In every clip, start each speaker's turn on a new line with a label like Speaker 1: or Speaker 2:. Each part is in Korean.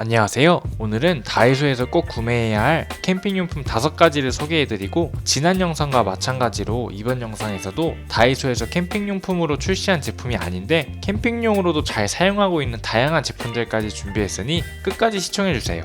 Speaker 1: 안녕하세요. 오늘은 다이소에서 꼭 구매해야 할 캠핑용품 5가지를 소개해드리고 지난 영상과 마찬가지로 이번 영상에서도 다이소에서 캠핑용품으로 출시한 제품이 아닌데 캠핑용으로도 잘 사용하고 있는 다양한 제품들까지 준비했으니 끝까지 시청해주세요.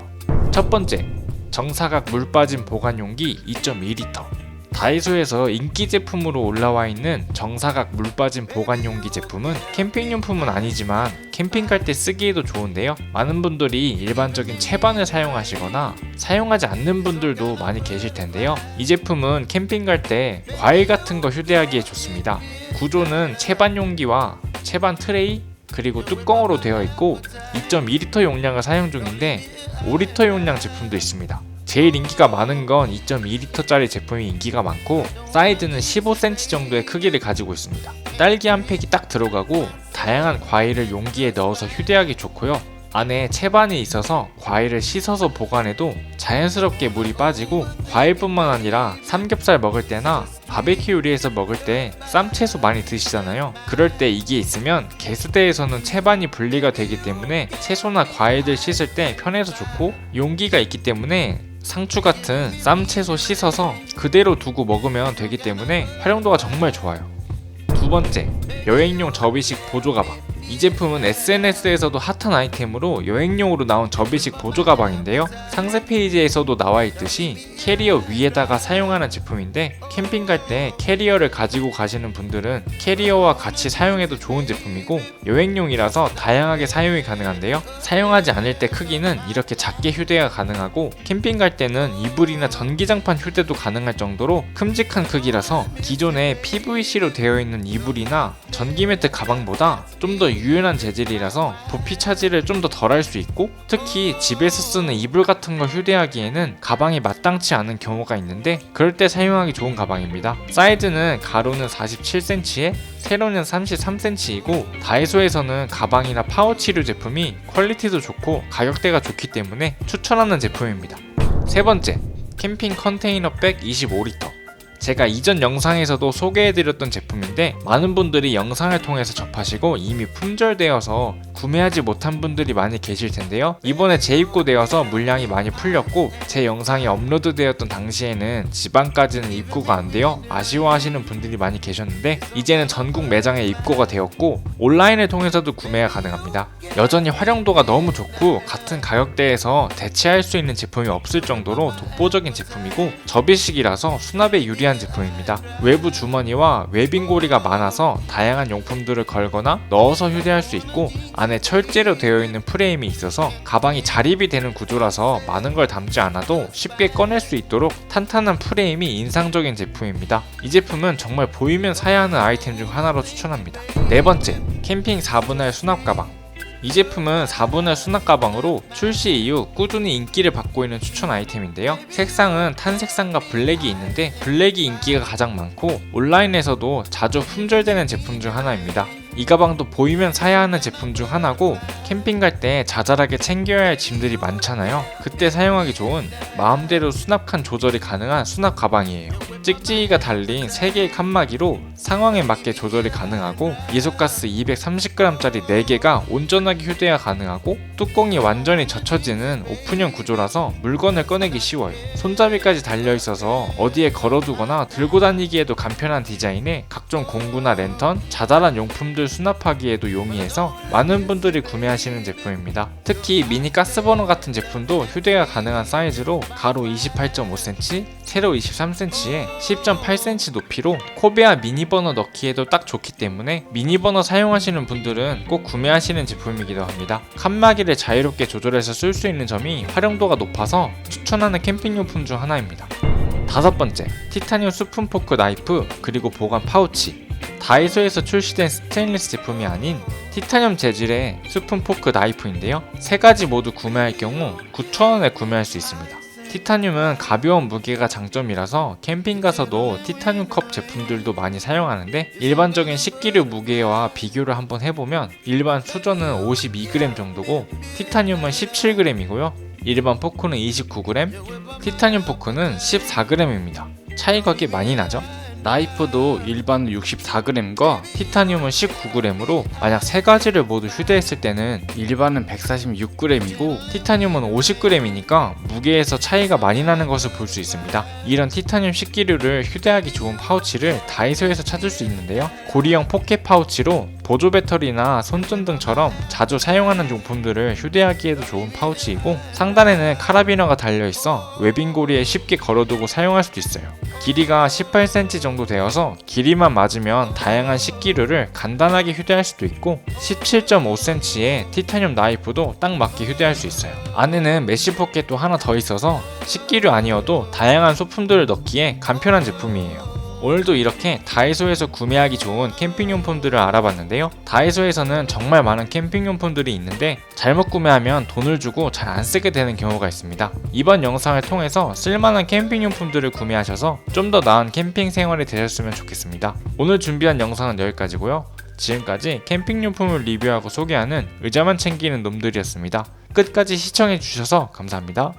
Speaker 1: 첫 번째, 정사각 물 빠진 보관용기 2.2리터 다이소에서 인기 제품으로 올라와 있는 정사각 물 빠진 보관 용기 제품은 캠핑용품은 아니지만 캠핑 갈 때 쓰기에도 좋은데요. 많은 분들이 일반적인 채반을 사용하시거나 사용하지 않는 분들도 많이 계실 텐데요. 이 제품은 캠핑 갈 때 과일 같은 거 휴대하기에 좋습니다. 구조는 채반 용기와 채반 트레이 그리고 뚜껑으로 되어 있고 2.2리터 용량을 사용 중인데 5리터 용량 제품도 있습니다. 제일 인기가 많은 건 2.2리터짜리 제품이 인기가 많고 사이즈는 15cm 정도의 크기를 가지고 있습니다. 딸기 한 팩이 딱 들어가고 다양한 과일을 용기에 넣어서 휴대하기 좋고요. 안에 채반이 있어서 과일을 씻어서 보관해도 자연스럽게 물이 빠지고 과일뿐만 아니라 삼겹살 먹을 때나 바베큐 요리해서 먹을 때 쌈채소 많이 드시잖아요. 그럴 때 이게 있으면 개수대에서는 채반이 분리가 되기 때문에 채소나 과일들 씻을 때 편해서 좋고 용기가 있기 때문에 상추 같은 쌈 채소 씻어서 그대로 두고 먹으면 되기 때문에 활용도가 정말 좋아요. 두 번째, 여행용 접이식 보조 가방. 이 제품은 SNS에서도 핫한 아이템으로 여행용으로 나온 접이식 보조 가방인데요. 상세 페이지에서도 나와 있듯이 캐리어 위에다가 사용하는 제품인데 캠핑 갈 때 캐리어를 가지고 가시는 분들은 캐리어와 같이 사용해도 좋은 제품이고 여행용이라서 다양하게 사용이 가능한데요. 사용하지 않을 때 크기는 이렇게 작게 휴대가 가능하고 캠핑 갈 때는 이불이나 전기장판 휴대도 가능할 정도로 큼직한 크기라서 기존에 PVC로 되어 있는 이불이나 전기 매트 가방보다 좀더 유연한 재질이라서 부피 차지를 좀 더 덜 할 수 있고 특히 집에서 쓰는 이불 같은 걸 휴대하기에는 가방이 마땅치 않은 경우가 있는데 그럴 때 사용하기 좋은 가방입니다. 사이즈는 가로는 47cm에 세로는 33cm이고 다이소에서는 가방이나 파우치류 제품이 퀄리티도 좋고 가격대가 좋기 때문에 추천하는 제품입니다. 세 번째, 캠핑 컨테이너 백 25리터. 제가 이전 영상에서도 소개해드렸던 제품인데 많은 분들이 영상을 통해서 접하시고 이미 품절되어서 구매하지 못한 분들이 많이 계실 텐데요. 이번에 재입고되어서 물량이 많이 풀렸고 제 영상이 업로드되었던 당시에는 지방까지는 입고가 안 되어 아쉬워하시는 분들이 많이 계셨는데 이제는 전국 매장에 입고가 되었고 온라인을 통해서도 구매가 가능합니다. 여전히 활용도가 너무 좋고 같은 가격대에서 대체할 수 있는 제품이 없을 정도로 독보적인 제품이고 접이식이라서 수납에 유리한 제품입니다. 외부 주머니와 웨빙고리가 많아서 다양한 용품들을 걸거나 넣어서 휴대할 수 있고 안에 철제로 되어 있는 프레임이 있어서 가방이 자립이 되는 구조라서 많은 걸 담지 않아도 쉽게 꺼낼 수 있도록 탄탄한 프레임이 인상적인 제품입니다. 이 제품은 정말 보이면 사야 하는 아이템 중 하나로 추천합니다. 네 번째, 캠핑 4분할 수납 가방. 이 제품은 4분할 수납 가방으로 출시 이후 꾸준히 인기를 받고 있는 추천 아이템인데요. 색상은 탄색상과 블랙이 있는데 블랙이 인기가 가장 많고 온라인에서도 자주 품절되는 제품 중 하나입니다. 이 가방도 보이면 사야 하는 제품 중 하나고 캠핑 갈 때 자잘하게 챙겨야 할 짐들이 많잖아요. 그때 사용하기 좋은 마음대로 수납칸 조절이 가능한 수납 가방이에요. 찍찍이가 달린 3개의 칸막이로 상황에 맞게 조절이 가능하고 예속가스 230g짜리 4개가 온전하게 휴대가 가능하고 뚜껑이 완전히 젖혀지는 오픈형 구조라서 물건을 꺼내기 쉬워요. 손잡이까지 달려있어서 어디에 걸어두거나 들고 다니기에도 간편한 디자인에 각종 공구나 랜턴, 자잘한 용품들 수납하기에도 용이해서 많은 분들이 구매하시는 제품입니다. 특히 미니 가스버너 같은 제품도 휴대가 가능한 사이즈로 가로 28.5cm, 세로 23cm에 10.8cm 높이로 코베아 미니버너 넣기에도 딱 좋기 때문에 미니버너 사용하시는 분들은 꼭 구매하시는 제품이기도 합니다. 칸막이를 자유롭게 조절해서 쓸 수 있는 점이 활용도가 높아서 추천하는 캠핑용품 중 하나입니다. 다섯 번째, 티타늄 스푼 포크 나이프 그리고 보관 파우치. 다이소에서 출시된 스테인리스 제품이 아닌 티타늄 재질의 스푼 포크 나이프인데요. 세 가지 모두 구매할 경우 9,000원에 구매할 수 있습니다. 티타늄은 가벼운 무게가 장점이라서 캠핑 가서도 티타늄 컵 제품들도 많이 사용하는데 일반적인 식기류 무게와 비교를 한번 해보면 일반 수저는 52g 정도고 티타늄은 17g이고요. 일반 포크는 29g, 티타늄 포크는 14g입니다. 차이가 꽤 많이 나죠? 나이프도 일반은 64g과 티타늄은 19g으로 만약 세 가지를 모두 휴대했을 때는 일반은 146g이고 티타늄은 50g이니까 무게에서 차이가 많이 나는 것을 볼 수 있습니다. 이런 티타늄 식기류를 휴대하기 좋은 파우치를 다이소에서 찾을 수 있는데요. 고리형 포켓 파우치로 보조 배터리나 손전등처럼 자주 사용하는 용품들을 휴대하기에도 좋은 파우치이고 상단에는 카라비너가 달려 있어 웨빙고리에 쉽게 걸어두고 사용할 수도 있어요. 길이가 18cm 정도 되어서 길이만 맞으면 다양한 식기류를 간단하게 휴대할 수도 있고 17.5cm의 티타늄 나이프도 딱 맞게 휴대할 수 있어요. 안에는 메쉬 포켓도 하나 더 있어서 식기류 아니어도 다양한 소품들을 넣기에 간편한 제품이에요. 오늘도 이렇게 다이소에서 구매하기 좋은 캠핑용품들을 알아봤는데요. 다이소에서는 정말 많은 캠핑용품들이 있는데 잘못 구매하면 돈을 주고 잘 안 쓰게 되는 경우가 있습니다. 이번 영상을 통해서 쓸만한 캠핑용품들을 구매하셔서 좀 더 나은 캠핑 생활이 되셨으면 좋겠습니다. 오늘 준비한 영상은 여기까지고요. 지금까지 캠핑용품을 리뷰하고 소개하는 의자만 챙기는 놈들이었습니다. 끝까지 시청해주셔서 감사합니다.